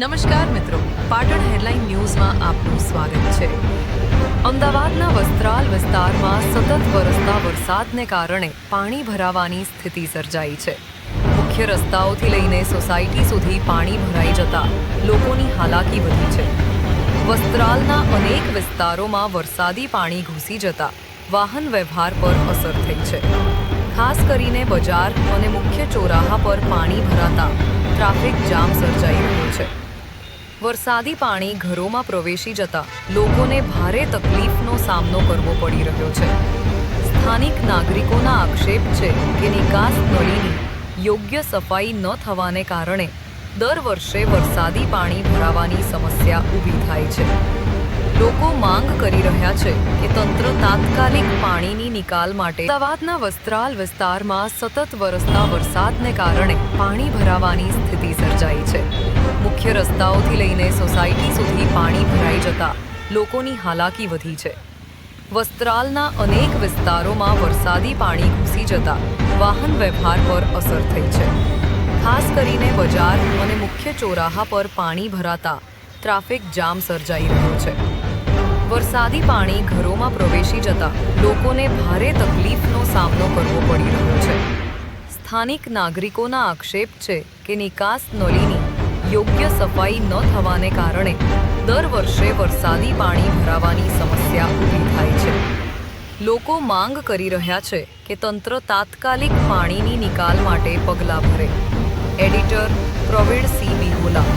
નમસ્કાર મિત્રો. પાટણ હેડલાઇન ન્યૂઝમાં આપનું સ્વાગત છે. અમદાવાદના વસ્ત્રાલ વિસ્તારમાં સતત વરસતા વરસાદને કારણે પાણી ભરાવાની સ્થિતિ સર્જાઈ છે. મુખ્ય રસ્તાઓથી લઈને સોસાયટી સુધી પાણી ભરાઈ જતા લોકોની હાલાકી વધી છે. વસ્ત્રાલના અનેક વિસ્તારોમાં વરસાદી પાણી ઘૂસી જતા વાહન વ્યવહાર પર અસર થઈ છે. ખાસ કરીને બજાર અને મુખ્ય ચોરાહા પર પાણી ભરાતા ટ્રાફિક જામ સર્જાઈ રહ્યો છે. વરસાદી પાણી ઘરોમાં પ્રવેશી જતા લોકોને ભારે તકલીફનો સામનો કરવો પડી રહ્યો છે. સ્થાનિક નાગરિકોના આક્ષેપ છે કે નિકાસ નળીની યોગ્ય સફાઈ ન થવાને કારણે દર વર્ષે વરસાદી પાણી ભરાવાની સમસ્યા ઊભી થાય છે. લોકો માંગ કરી રહ્યા છે કે તંત્ર તાત્કાલિક પાણીની નિકાલ માટે અમદાવાદના વસ્ત્રાલ વિસ્તારમાં સતત વરસતા વરસાદને કારણે પાણી ભરાવાની સ્થિતિ સર્જાઈ છે. મુખ્ય રસ્તાઓથી લઈને સોસાયટી સુધી પાણી ભરાઈ જતા લોકોની હાલાકી વધી છે. વસ્ત્રાલના અનેક વિસ્તારોમાં વરસાદી પાણી ઘૂસી જતા વાહન વ્યવહાર પર અસર થઈ છે. ખાસ કરીને બજાર અને મુખ્ય ચોરાહા પર પાણી ભરાતા ટ્રાફિક જામ સર્જાઈ રહ્યો છે. વરસાદી પાણી ઘરોમાં પ્રવેશી જતા લોકોને ભારે તકલીફનો સામનો કરવો પડી રહ્યો છે. સ્થાનિક નાગરિકોના આક્ષેપ છે કે નિકાસ નળીની યોગ્ય સફાઈ ન થવાને કારણે દર વર્ષે વરસાદી પાણી ભરાવાની સમસ્યા ઊભી થાય છે. લોકો માંગ કરી રહ્યા છે કે તંત્ર તાત્કાલિક પાણીની નિકાલ માટે પગલાં ભરે. Editor Pravin C વિહોલા